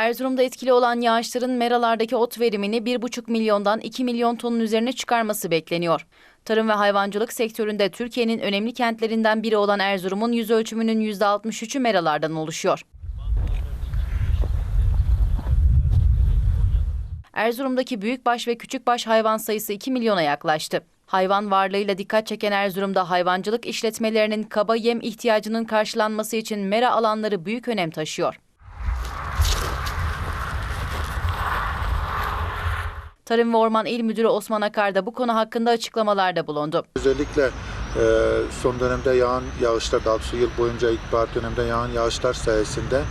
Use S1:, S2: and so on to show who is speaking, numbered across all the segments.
S1: Erzurum'da etkili olan yağışların meralardaki ot verimini 1,5 milyondan 2 milyon tonun üzerine çıkarması bekleniyor. Tarım ve hayvancılık sektöründe Türkiye'nin önemli kentlerinden biri olan Erzurum'un yüz ölçümünün %63'ü meralardan oluşuyor. Erzurum'daki büyükbaş ve küçükbaş hayvan sayısı 2 milyona yaklaştı. Hayvan varlığıyla dikkat çeken Erzurum'da hayvancılık işletmelerinin kaba yem ihtiyacının karşılanması için mera alanları büyük önem taşıyor. Tarım ve Orman İl Müdürü Osman Akar da bu konu hakkında açıklamalarda bulundu.
S2: Özellikle e, son dönemde yağan yağışlar, daha doğrusu yıl boyunca ilkbahar döneminde yağan yağışlar sayesinde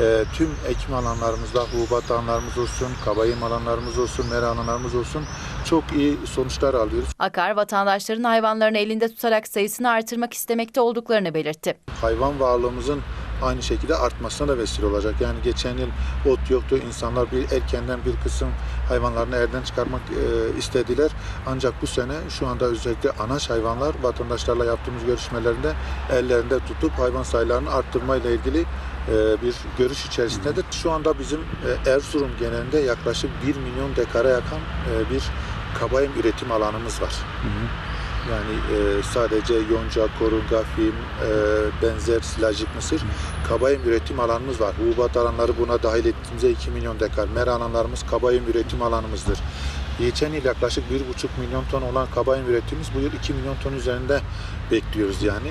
S2: e, tüm ekim alanlarımızda hububat alanlarımız olsun, kabayım alanlarımız olsun, mera alanlarımız olsun çok iyi sonuçlar alıyoruz.
S1: Akar, vatandaşların hayvanlarını elinde tutarak sayısını artırmak istemekte olduklarını belirtti.
S2: Hayvan varlığımızın aynı şekilde artmasına da vesile olacak. Yani geçen yıl ot yoktu. İnsanlar bir erkenden bir kısım hayvanlarını erden çıkarmak e, istediler. Ancak bu sene şu anda özellikle anaç hayvanlar vatandaşlarla yaptığımız görüşmelerinde ellerinde tutup hayvan sayılarını arttırmayla ilgili e, bir görüş içerisinde de şu anda bizim e, Erzurum genelinde yaklaşık 1 milyon dekara yakın e, bir kabayım üretim alanımız var. Yani e, sadece yonca, korunga, film, e, benzer silajlık mısır kabayım üretim alanımız var. Hububat alanları buna dahil ettiğimizde 2 milyon dekar. Mera alanlarımız kabayım üretim alanımızdır. Geçen yıl yaklaşık 1,5 milyon ton olan kabayım üretimimiz bu yıl 2 milyon ton üzerinde bekliyoruz yani.